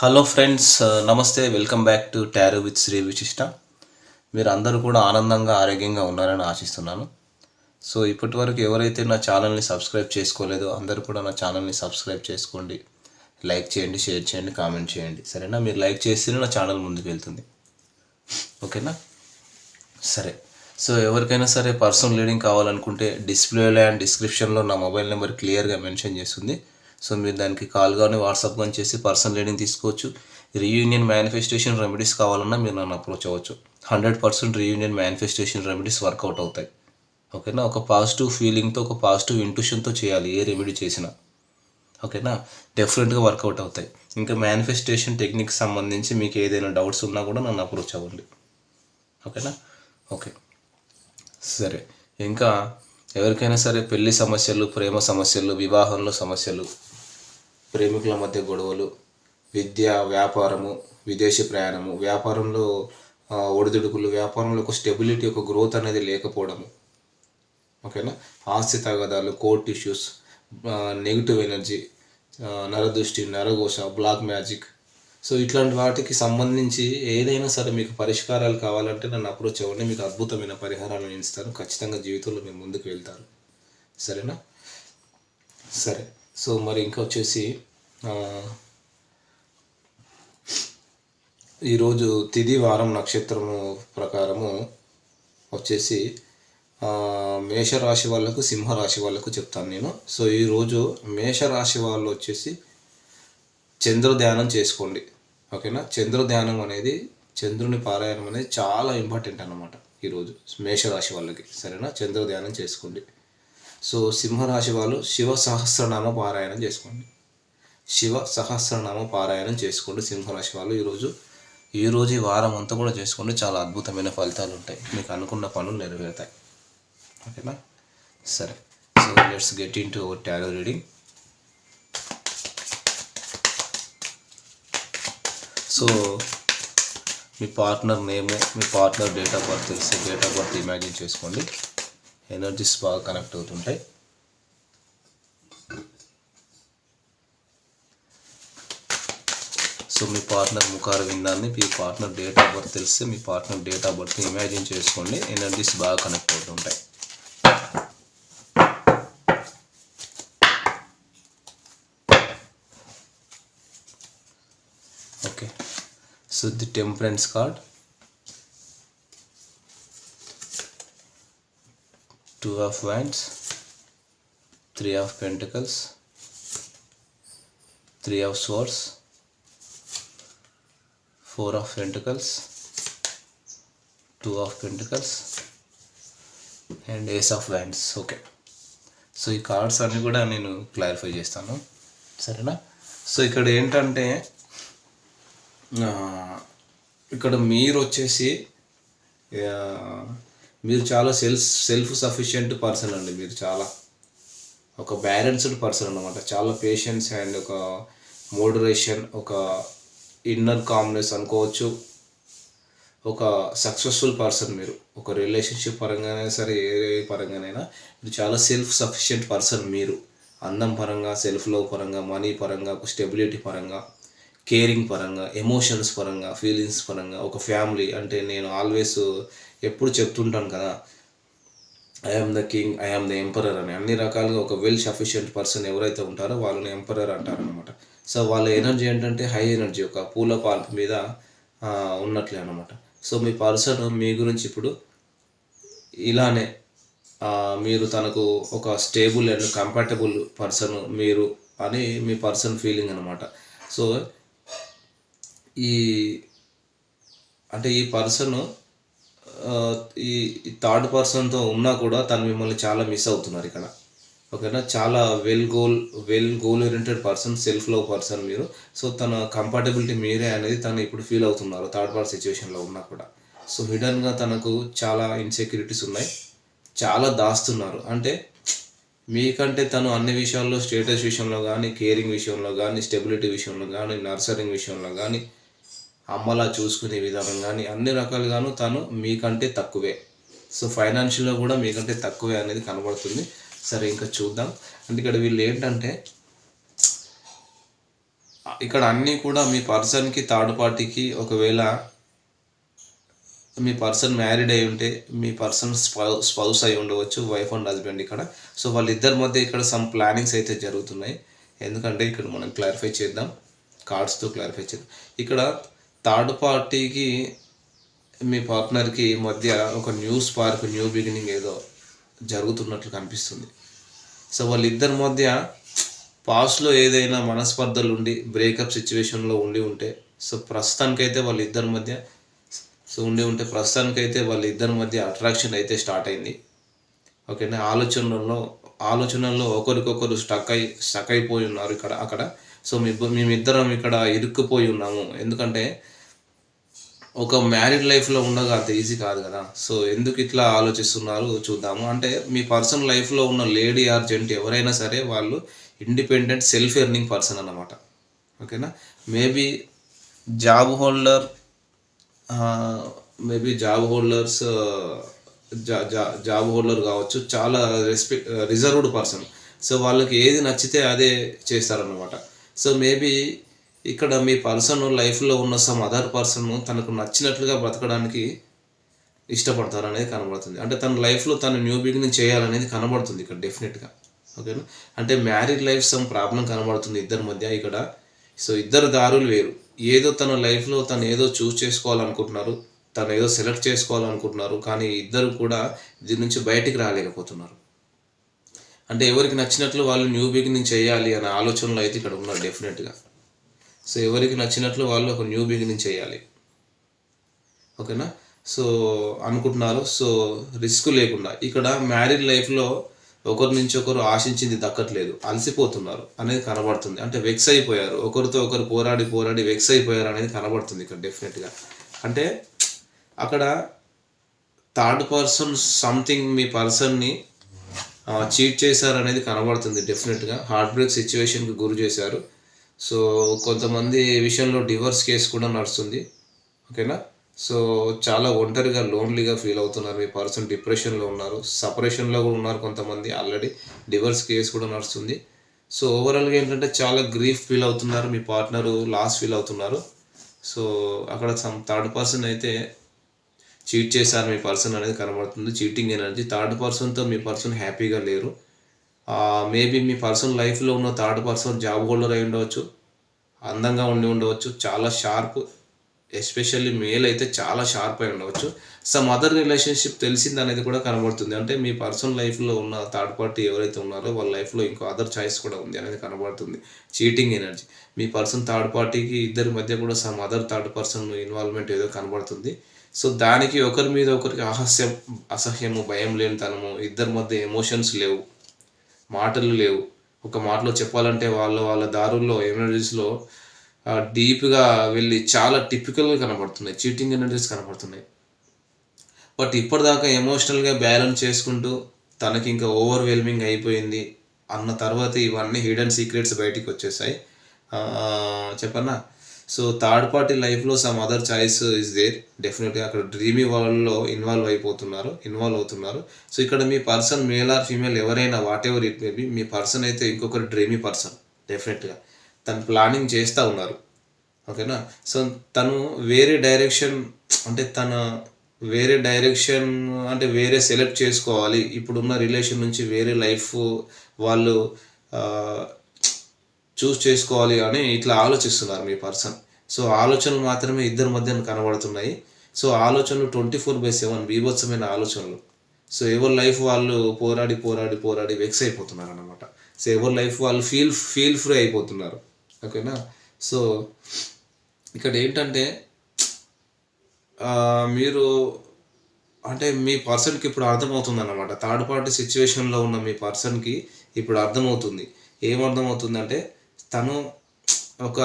Hello friends uh, namaste welcome back to tarot with Shri Vishishta మీరు అందరూ కూడా ఆనందంగా ఆరోగ్యంగా ఉన్నారని ఆశిస్తున్నాను. సో ఇప్పటి వరకు ఎవరైతే నా ఛానల్ని సబ్స్క్రైబ్ చేసుకోలేదో అందరూ కూడా నా ఛానల్ని సబ్స్క్రైబ్ చేసుకోండి. లైక్ చేయండి షేర్ చేయండి కామెంట్ చేయండి. సరేనా? మీరు లైక్ చేస్తేనే నా ఛానల్ ముందుకు వెళ్తుంది. ఓకేనా? సరే. సో ఎవరికైనా సరే పర్సనల్ రీడింగ్ కావాలనుకుంటే డిస్ప్లేలో అండ్ డిస్క్రిప్షన్లో నా మొబైల్ నెంబర్ క్లియర్గా మెన్షన్ చేస్తుంది. సో మీరు దానికి కాల్ కానీ వాట్సాప్ కానీ చేసి పర్సనల్ రీడింగ్ తీసుకోవచ్చు. రీయూనియన్ మేనిఫెస్టేషన్ రెమెడీస్ కావాలన్నా మీరు నన్ను అప్రోచ్ అవ్వచ్చు. Hundred percent reunion manifestation remedies work out అవుతాయి. ఓకేనా? ఒక పాజిటివ్ ఫీలింగ్తో ఒక పాజిటివ్ ఇంట్యూషన్తో చేయాలి ఏ రెమెడీ చేసినా. ఓకేనా? డెఫినెట్గా వర్కౌట్ అవుతాయి. ఇంకా మేనిఫెస్టేషన్ టెక్నిక్ సంబంధించి మీకు ఏదైనా డౌట్స్ ఉన్నా కూడా నన్ను అప్రోచ్ అవ్వండి. ఓకేనా? ఓకే. సరే. ఇంకా ఎవరికైనా సరే పెళ్ళి సమస్యలు ప్రేమ సమస్యలు వివాహంలో సమస్యలు ప్రేమికుల మధ్య గొడవలు విద్య వ్యాపారము విదేశీ ప్రయాణము వ్యాపారంలో ఒడిదుడుకులు వ్యాపారంలో ఒక స్టెబిలిటీ ఒక గ్రోత్ అనేది లేకపోవడము. ఓకేనా? ఆస్తి తగాదాలు కోర్ట్ ఇష్యూస్ నెగిటివ్ ఎనర్జీ నరదృష్టి నరఘోష బ్లాక్ మ్యాజిక్ సో ఇట్లాంటి వాటికి సంబంధించి ఏదైనా సరే మీకు పరిష్కారాలు కావాలంటే నన్ను అప్రోచ్ అవ్వండి. మీకు అద్భుతమైన పరిహారాలను ఇస్తాను. ఖచ్చితంగా జీవితంలో మీరు ముందుకు వెళ్తారు. సరేనా? సరే. సో మరి ఇంకా వచ్చేసి ఈరోజు తిది వారం నక్షత్రము ప్రకారము వచ్చేసి మేషరాశి వాళ్ళకు సింహరాశి వాళ్ళకు చెప్తాను నేను. సో ఈరోజు మేషరాశి వాళ్ళు వచ్చేసి చంద్ర ధ్యానం చేసుకోండి. ఓకేనా? చంద్ర ధ్యానం అనేది చంద్రుని పారాయణం అనేది చాలా ఇంపార్టెంట్ అన్నమాట ఈరోజు మేషరాశి వాళ్ళకి. సరేనా? చంద్ర ధ్యానం చేసుకోండి. సో సింహరాశి వాళ్ళు శివ సహస్రనామ పారాయణం చేసుకోండి. శివ సహస్రనామ పారాయణం చేసుకోండి సింహరాశి వాళ్ళు. ఈరోజు ఈరోజు ఈ వారం అంతా కూడా చేసుకోండి. చాలా అద్భుతమైన ఫలితాలు ఉంటాయి. మీకు అనుకున్న పనులు నెరవేరుతాయి. ఓకేనా సరే. So let's get into our tarot reading so me partner name మీ పార్ట్నర్ డేట్ ఆఫ్ బర్త్ తెలిస్తే డేట్ ఆఫ్ బర్త్ ఇమాజిన్ చేసుకోండి. ఎనర్జీస్ బాగా కనెక్ట్ అవుతుంటాయి. సో మీ పార్ట్నర్ ముఖార విందాన్ని మీ పార్ట్నర్ డేట్ ఆఫ్ బర్త్ తెలిస్తే మీ partner date of birth imagine చేసుకోండి. ఎనర్జీస్ బాగా కనెక్ట్ అవుతుంటాయి. Okay. So the temperance card. Two of wands three of pentacles three of swords four of pentacles two of pentacles and ace of wands okay. So ఈ cards అన్నీ కూడా నేను clarify చేస్తాను. సరేనా? So ఇక్కడ ఏంటంటే ఇక్కడ మీరు వచ్చేసి మీరు చాలా సెల్ఫ్ సెల్ఫ్ సఫిషియెంట్ పర్సన్ అండి మీరు చాలా. ఒక బ్యాలెన్స్డ్ పర్సన్ అనమాట చాలా పేషెన్స్ అండ్ ఒక మోడరేషన్ ఒక ఇన్నర్ కామ్నెస్ అనుకోవచ్చు. ఒక సక్సెస్ఫుల్ పర్సన్ మీరు. ఒక రిలేషన్షిప్ పరంగానే సరే ఏ పరంగానైనా మీరు చాలా సెల్ఫ్ సఫిషియెంట్ పర్సన్ మీరు. అందం పరంగా సెల్ఫ్ లవ్ పరంగా మనీ పరంగా ఒక స్టెబిలిటీ పరంగా. కేరింగ్ పరంగా ఎమోషన్స్ పరంగా ఫీలింగ్స్ పరంగా ఒక ఫ్యామిలీ అంటే నేను ఆల్వేస్ ఎప్పుడు చెప్తుంటాను కదా I am the king I am the emperor అని. అన్ని రకాలుగా ఒక వెల్ సఫిషియంట్ పర్సన్ ఎవరైతే ఉంటారో వాళ్ళని ఎంపరర్ అంటారు అనమాట సో వాళ్ళ ఎనర్జీ ఏంటంటే హై ఎనర్జీ ఒక పూల పాల్పు మీద ఉన్నట్లే అనమాట సో మీ పర్సన్ మీ గురించి ఇప్పుడు ఇలానే మీరు తనకు ఒక స్టేబుల్ అండ్ కంఫర్టబుల్ పర్సన్ మీరు అని మీ పర్సన్ ఫీలింగ్ అనమాట సో ఈ అంటే ఈ పర్సన్ ఈ థర్డ్ పర్సన్తో ఉన్నా కూడా తను మిమ్మల్ని చాలా మిస్ అవుతున్నారు ఇక్కడ. ఓకేనా? చాలా well goal well goal oriented person self love person మీరు. సో తన కంఫర్టబిలిటీ మీరే అనేది తను ఇప్పుడు ఫీల్ అవుతున్నారు థర్డ్ పార్ట్ సిచ్యువేషన్లో ఉన్నా కూడా. సో హిడన్గా తనకు చాలా ఇన్సెక్యూరిటీస్ ఉన్నాయి. చాలా దాస్తున్నారు. అంటే మీకంటే తను అన్ని విషయాల్లో స్టేటస్ విషయంలో కానీ కేరింగ్ విషయంలో కానీ స్టెబిలిటీ విషయంలో కానీ నర్సరింగ్ విషయంలో కానీ అమ్మలా చూసుకునే విధానం కానీ అన్ని రకాలుగాను తను మీకంటే తక్కువే. సో ఫైనాన్షియల్గా కూడా మీకంటే తక్కువే అనేది కనబడుతుంది. సరే ఇంకా చూద్దాం. అంటే ఇక్కడ వీళ్ళు ఏంటంటే ఇక్కడ అన్నీ కూడా మీ పర్సన్కి థర్డ్ పార్టీకి ఒకవేళ మీ పర్సన్ మ్యారీడ్ అయి ఉంటే మీ పర్సన్ స్పౌ స్పౌస్ అయి ఉండవచ్చు వైఫ్ అండ్ హస్బెండ్ ఇక్కడ. సో వాళ్ళిద్దరి మధ్య ఇక్కడ సమ్ ప్లానింగ్స్ అయితే జరుగుతున్నాయి. ఎందుకంటే ఇక్కడ మనం క్లారిఫై చేద్దాం కార్డ్స్తో క్లారిఫై చేద్దాం. ఇక్కడ థర్డ్ పార్టీకి మీ పార్ట్నర్కి మధ్య ఒక న్యూ స్పార్క్ న్యూ బిగినింగ్ ఏదో జరుగుతున్నట్లు కనిపిస్తుంది. సో వాళ్ళిద్దరి మధ్య పాస్ట్లో ఏదైనా మనస్పర్ధలు ఉండి బ్రేకప్ సిచ్యువేషన్లో ఉండి ఉంటే సో ప్రస్తుతానికైతే వాళ్ళిద్దరి మధ్య సో ఉండి ఉంటే ప్రస్తుతానికైతే వాళ్ళిద్దరి మధ్య అట్రాక్షన్ అయితే స్టార్ట్ అయింది. ఓకేనా? ఆలోచనల్లో ఆలోచనల్లో ఒకరికొకరు స్టక్ అయి స్టక్ అయిపోయి ఉన్నారు ఇక్కడ అక్కడ. సో మేమిద్దరం ఇక్కడ ఇరుక్కుపోయి ఉన్నాము. ఎందుకంటే ఒక మ్యారీడ్ లైఫ్లో ఉండగా అంత ఈజీ కాదు కదా. సో ఎందుకు ఇట్లా ఆలోచిస్తున్నారు చూద్దాము. అంటే మీ పర్సన్ లైఫ్లో ఉన్న లేడీ ఆర్ జెంట్ ఎవరైనా సరే వాళ్ళు ఇండిపెండెంట్ సెల్ఫ్ ఎర్నింగ్ పర్సన్ అన్నమాట ఓకేనా maybe job holder maybe job holders job holder కావచ్చు. చాలా రెస్పెక్ట్ రిజర్వ్డ్ పర్సన్ సో వాళ్ళకి ఏది నచ్చితే అదే చేస్తారన్నమాట. సో మేబీ ఇక్కడ మీ పర్సన్ లైఫ్లో ఉన్న సమ్ అదర్ పర్సన్ తనకు నచ్చినట్లుగా బ్రతకడానికి ఇష్టపడతారు అనేది కనబడుతుంది. అంటే తన లైఫ్లో తను న్యూ బిగినింగ్ చేయాలనేది కనబడుతుంది ఇక్కడ డెఫినెట్గా ఓకేనా? అంటే మ్యారీడ్ లైఫ్ సమ్ ప్రాబ్లం కనబడుతుంది ఇద్దరి మధ్య ఇక్కడ. సో ఇద్దరు దారులు వేరు. ఏదో తన లైఫ్లో తను ఏదో చూస్ చేసుకోవాలనుకుంటున్నారు తను ఏదో సెలెక్ట్ చేసుకోవాలనుకుంటున్నారు కానీ ఇద్దరు కూడా దీని నుంచి బయటికి రాలేకపోతున్నారు. అంటే ఎవరికి నచ్చినట్లు వాళ్ళు న్యూ బిగినింగ్ చేయాలి అనే ఆలోచనలో అయితే ఇక్కడ ఉన్నారు డెఫినెట్గా సో ఎవరికి నచ్చినట్లు వాళ్ళు ఒక న్యూ బిగినింగ్ చేయాలి. ఓకేనా? సో అనుకుంటున్నారు. సో రిస్క్ లేకుండా. ఇక్కడ మ్యారీడ్ లైఫ్లో ఒకరి నుంచి ఒకరు ఆశించింది దక్కట్లేదు. అలసిపోతున్నారు అనేది కనబడుతుంది. అంటే వెక్స్ అయిపోయారు. ఒకరితో ఒకరు పోరాడి పోరాడి వెక్స్ అయిపోయారు అనేది కనబడుతుంది ఇక్కడ డెఫినెట్గా అంటే అక్కడ థర్డ్ పర్సన్ సంథింగ్ మీ పర్సన్ని చీట్ చేశారు అనేది కనబడుతుంది డెఫినెట్గా హార్ట్ బ్రేక్ సిచ్యువేషన్కి గురి చేశారు. సో కొంతమంది విషయంలో డివోర్స్ కేసు కూడా నడుస్తుంది ఓకేనా? సో చాలా ఒంటరిగా లోన్లీగా ఫీల్ అవుతున్నారు మీ పర్సన్ డిప్రెషన్లో ఉన్నారు సపరేషన్లో కూడా ఉన్నారు కొంతమంది ఆల్రెడీ డివోర్స్ కేసు కూడా నడుస్తుంది. సో ఓవరాల్గా ఏంటంటే చాలా గ్రీఫ్ ఫీల్ అవుతున్నారు మీ పార్ట్నరు లాస్ ఫీల్ అవుతున్నారు. సో అక్కడ సమ్ థర్డ్ పర్సన్ అయితే చీట్ చేశారు మీ పర్సన్ అనేది కనబడుతుంది చీటింగ్ అనేది థర్డ్ పర్సన్తో మీ పర్సన్ హ్యాపీగా లేరు. మేబీ మీ పర్సన్ లైఫ్లో ఉన్న థర్డ్ పర్సన్ జాబ్ హోల్డర్ అయి ఉండవచ్చు. అందంగా ఉండి ఉండవచ్చు. చాలా షార్ప్ ఎస్పెషల్లీ మేల్ అయితే చాలా షార్ప్ అయి ఉండవచ్చు. సమ్ అదర్ రిలేషన్షిప్ తెలిసింది అనేది కూడా కనబడుతుంది. అంటే మీ పర్సనల్ లైఫ్లో ఉన్న థర్డ్ పార్టీ ఎవరైతే ఉన్నారో వాళ్ళ లైఫ్లో ఇంకో అదర్ చాయిస్ కూడా ఉంది అనేది కనబడుతుంది. చీటింగ్ ఎనర్జీ మీ పర్సన్ థర్డ్ పార్టీకి ఇద్దరి మధ్య కూడా some other third person involvement ఏదో కనబడుతుంది. సో దానికి ఒకరి మీద ఒకరికి అహస్యం అసహ్యము భయం లేనితనము ఇద్దరి మధ్య ఎమోషన్స్ లేవు. మాటలు లేవు. ఒక మాటలో చెప్పాలంటే వాళ్ళ వాళ్ళ దారుల్లో ఎనర్జీస్లో డీప్గా వెళ్ళి చాలా టిపికల్గా కనబడుతున్నాయి. చీటింగ్ ఎనర్జీస్ కనబడుతున్నాయి. బట్ ఇప్పటిదాకా ఎమోషనల్గా బ్యాలెన్స్ చేసుకుంటూ తనకి ఇంకా ఓవర్వెల్మింగ్ అయిపోయింది అన్న తర్వాత ఇవన్నీ హిడెన్ సీక్రెట్స్ బయటికి వచ్చేసాయి. చెప్పన్నా? సో థర్డ్ పార్టీ లైఫ్లో some other choice is there. డెఫినెట్గా అక్కడ డ్రీమీ వరల్డ్లో ఇన్వాల్వ్ అయిపోతున్నారు ఇన్వాల్వ్ అవుతున్నారు. సో ఇక్కడ మీ పర్సన్ మేల్ ఆర్ ఫీమేల్ ఎవరైనా whatever it may be మీ పర్సన్ అయితే ఇంకొకరు డ్రీమీ పర్సన్ డెఫినెట్గా తను ప్లానింగ్ చేస్తూ ఉన్నారు. ఓకేనా సో తను వేరే డైరెక్షన్ అంటే తన వేరే డైరెక్షన్ అంటే వేరే సెలెక్ట్ చేసుకోవాలి. ఇప్పుడున్న రిలేషన్ నుంచి వేరే లైఫ్ వాళ్ళు చూస్ చేసుకోవాలి అని ఇట్లా ఆలోచిస్తున్నారు మీ పర్సన్. సో ఆలోచనలు మాత్రమే ఇద్దరి మధ్య కనబడుతున్నాయి. సో ఆలోచనలు ట్వంటీ ఫోర్ బై సెవెన్ బీభత్సమైన ఆలోచనలు. సో ఎవరి లైఫ్ వాళ్ళు పోరాడి పోరాడి పోరాడి వెక్స్ అయిపోతున్నారు అనమాట సో ఎవరి లైఫ్ వాళ్ళు ఫీల్ ఫీల్ ఫ్రీ అయిపోతున్నారు. ఓకేనా? సో ఇక్కడ ఏంటంటే మీరు అంటే మీ పర్సన్కి ఇప్పుడు అర్థమవుతుంది అనమాట థర్డ్ పార్టీ సిచ్యువేషన్లో ఉన్న మీ పర్సన్కి ఇప్పుడు అర్థమవుతుంది. ఏం అర్థమవుతుందంటే తను ఒక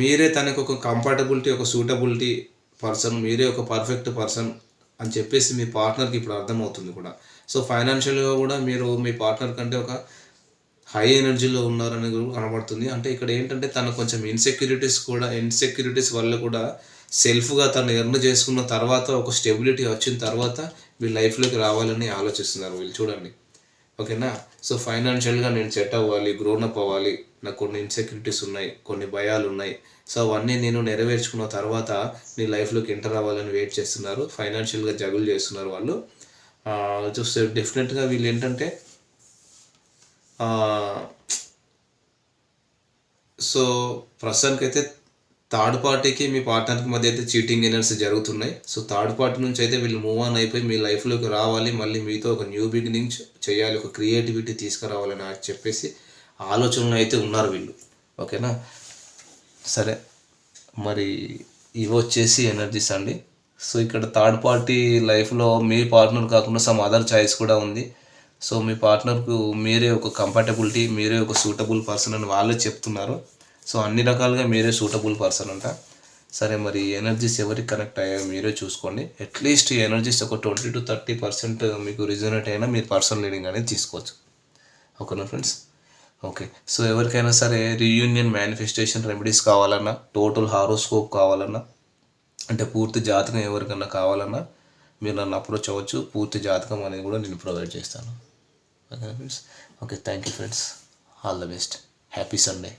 మీరే తనకు ఒక కంఫర్టబిలిటీ ఒక సూటబిలిటీ పర్సన్ మీరే ఒక పర్ఫెక్ట్ పర్సన్ అని చెప్పేసి మీ పార్ట్నర్కి ఇప్పుడు అర్థమవుతుంది కూడా. సో ఫైనాన్షియల్గా కూడా మీరు మీ పార్ట్నర్ కంటే ఒక హై ఎనర్జీలో ఉన్నారని కనబడుతుంది. అంటే ఇక్కడ ఏంటంటే తన కొంచెం ఇన్సెక్యూరిటీస్ కూడా ఇన్సెక్యూరిటీస్ వల్ల కూడా సెల్ఫ్గా తను ఎర్న్ చేసుకున్న తర్వాత ఒక స్టెబిలిటీ వచ్చిన తర్వాత వీళ్ళు లైఫ్లోకి రావాలని ఆలోచిస్తున్నారు వీళ్ళు. చూడండి. ఓకేనా సో ఫైనాన్షియల్గా నేను సెట్ అవ్వాలి గ్రోన్ అప్ అవ్వాలి నాకు కొన్ని ఇన్సెక్యూరిటీస్ ఉన్నాయి కొన్ని భయాలు ఉన్నాయి. సో అవన్నీ నేను నెరవేర్చుకున్న తర్వాత నీ లైఫ్లోకి ఎంటర్ అవ్వాలని వెయిట్ చేస్తున్నారు. ఫైనాన్షియల్గా జగులు చేస్తున్నారు వాళ్ళు. చూస్తే డెఫినెట్గా వీళ్ళు ఏంటంటే సో సో ప్రస్తుతానికైతే థర్డ్ పార్టీకి మీ పార్ట్నర్కి మధ్య అయితే చీటింగ్ ఎనర్స్ జరుగుతున్నాయి. సో థర్డ్ పార్టీ నుంచి అయితే వీళ్ళు మూవ్ ఆన్ అయిపోయి మీ లైఫ్లోకి రావాలి. మళ్ళీ మీతో ఒక న్యూ బిగినింగ్ చేయాలి ఒక క్రియేటివిటీ తీసుకురావాలని నాకు చెప్పేసి ఆలోచనలు అయితే ఉన్నారు వీళ్ళు. ఓకేనా? సరే. మరి ఇవి వచ్చేసి ఎనర్జీస్ అండి. సో ఇక్కడ థర్డ్ పార్టీ లైఫ్లో మీ పార్ట్నర్ కాకుండా సమ్ అదర్ చాయిస్ కూడా ఉంది. సో మీ పార్ట్నర్కు మీరే ఒక కంఫర్టబిలిటీ మీరే ఒక సూటబుల్ పర్సన్ అని వాళ్ళే చెప్తున్నారు. సో అన్ని రకాలుగా మీరే సూటబుల్ పర్సన్ అంట. సరే మరి ఎనర్జీస్ ఎవరికి కనెక్ట్ అయ్యాయో మీరే చూసుకోండి. అట్లీస్ట్ ఈ ఎనర్జీస్ ఒక ట్వంటీ టు థర్టీ పర్సెంట్ మీకు రిజనేట్ అయినా మీరు పర్సనల్ రీడింగ్ అనేది తీసుకోవచ్చు. ఓకేనా ఫ్రెండ్స్ ఓకే. సో ఎవరికైనా సరే రీయూనియన్ మేనిఫెస్టేషన్ రెమెడీస్ కావాలన్నా టోటల్ హారోస్కోప్ కావాలన్నా అంటే పూర్తి జాతకం ఎవరికన్నా కావాలన్నా మీరు నన్ను అప్రోచ్ అవ్వచ్చు. పూర్తి జాతకం అనేది కూడా నేను ప్రొవైడ్ చేస్తాను. Okay friends okay thank you friends all the best happy Sunday